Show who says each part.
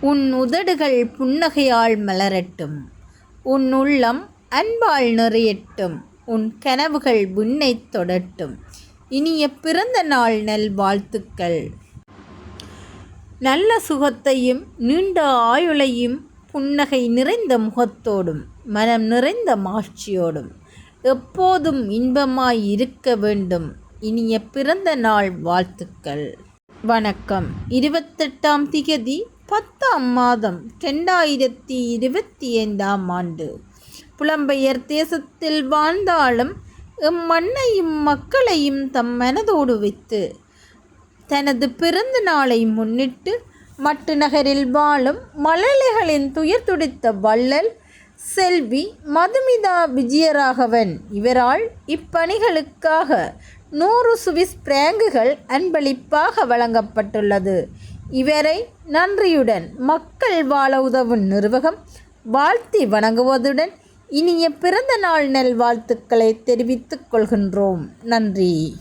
Speaker 1: உன் உதடுகள் புன்னகையால் மலரட்டும். உன் உள்ளம் அன்பால் நிறையட்டும் உன் கனவுகள் விண்ணைத் தொடட்டும். இனிய பிறந்த நாள் நல்வாழ்த்துக்கள் நல்ல சுகத்தையும் நீண்ட ஆயுளையும் புன்னகை நிறைந்த முகத்தோடும் மனம் நிறைந்த மகிழ்ச்சியோடும் எப்போதும் இன்பமாய் இருக்க வேண்டும். இனிய பிறந்த நாள் வாழ்த்துக்கள். வணக்கம். இருபத்தெட்டாம் திகதி பத்தாம் மாதம் ரெண்டாயிரத்தி இருபத்தி ஐந்தாம் ஆண்டு. புலம்பெயர் தேசத்தில் வாழ்ந்தாலும் எம் மண்ணையும் மக்களையும் தம் மனதோடு வைத்து தனது பிறந்த நாளை முன்னிட்டு மட்டு நகரில் வாழும் மழலைகளின் துயர் துடித்த வள்ளல் செல்வி மதுமிதா விஜயராகவன் இவரால் இப்பணிகளுக்காக நூறு சுவிஸ் பிராங்குகள் அன்பளிப்பாக வழங்கப்பட்டுள்ளது. இவரை நன்றியுடன் மக்கள் வாழ உதவும் நிர்வாகம் வாழ்த்தி வணங்குவதுடன் இனிய பிறந்த நாள் நல்வாழ்த்துக்களை தெரிவித்துக் கொள்கின்றோம். நன்றி.